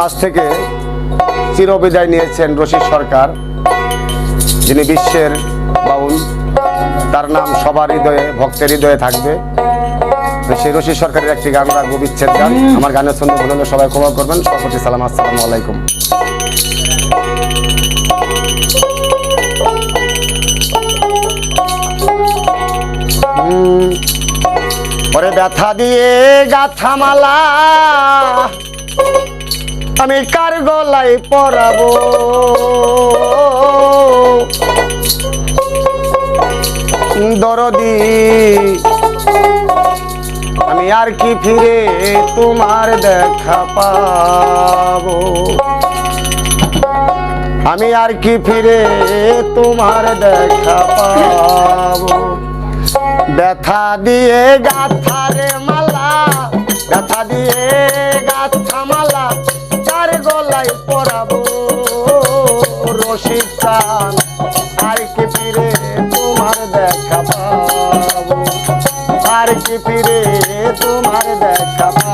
মাস থেকে চিরবিদায় নিয়েছেন রশিদ সরকার। যিনি বিশ্বের বাউল তার নাম সবার হৃদয়ে ভক্তের হৃদয়ে থাকবে। সেই রশিদ সরকারের একটি গান রাখব বিচ্ছেদ গান। আমার গানের ছন্দ ভুল হলে সবাই ক্ষমা করবেন। সভাপতি সালাম আসসালামু আলাইকুম। ওরে ব্যথা দিয়ে গাথা মালা আমি কার গলায় পরাবো? দরদি, আমি আর কি ফিরে তোমার দেখা পাবো? আমি আর কি ফিরে তোমার দেখা পাবো? ব্যথা দিয়ে গাথারে মালা, ব্যথা দিয়ে গাথা গলায় পরাবো। রশিদ চান আর কি ফিরে তোমার দেখা পাবো? আর কি ফিরে তোমার দেখা পাবো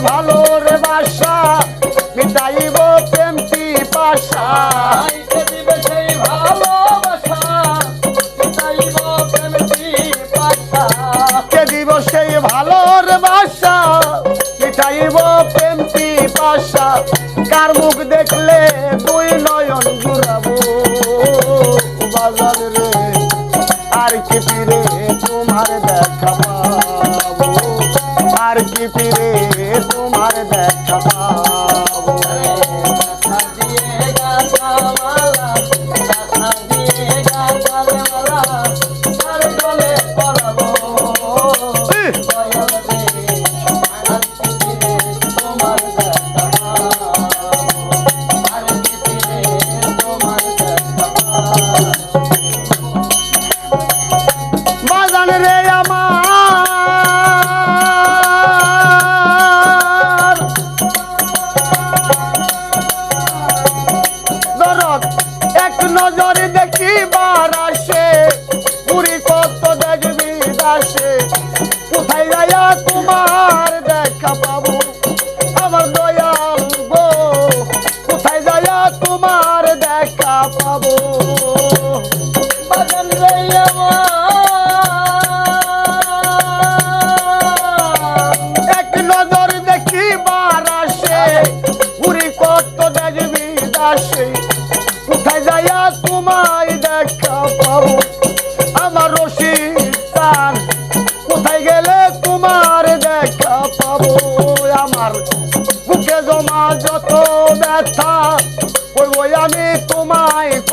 দিবে সেই ভালো রে বাসা মিটাইব পাশা। আইতে দিবে সেই ভালোর বাসা মিটাইব প্রেমটি পাশা। কার মুখ দেখলে দুই নয়ন জুড়াবো বাজার রে আর কি ফিরে তোমার দেখা পাবো? আর কি ফিরে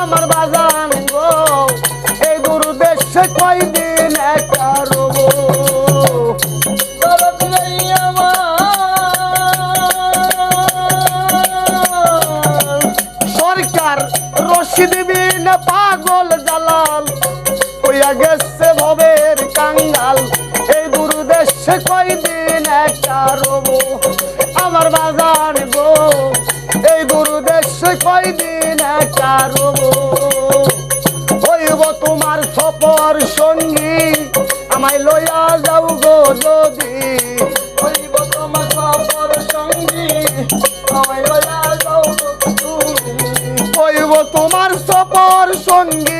আমার বাজান একটা রব সরকার রশিদ বিন পাগল জালাল গেছে ভবের কাঙ্গাল। এই দূর দেশে কয়দিন একটা রব আমার বাজান গো দেশে কয়দিন একটা রব। হইব তোমার সপর সঙ্গী, আমায় লইয়া যাও গো যদি। হইব তোমার সপর সঙ্গী, আমায় লইয়া যাও হইব তোমার সপর সঙ্গী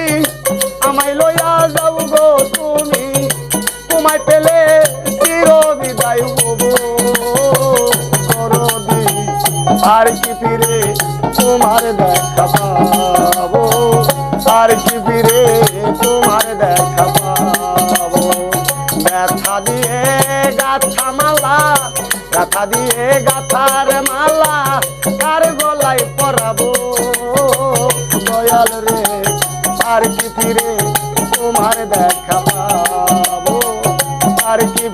আর কি ফিরে তোমার দেখা পাবো? আর কি ফিরে তোমার দেখা পাবো? ব্যথা দিয়ে গাথা মালা গাথা দিয়ে গাথার মালা কার গলায় পরাবো? দয়াল রে, আর কি ফিরে তোমার দেখা পাবো? আর কি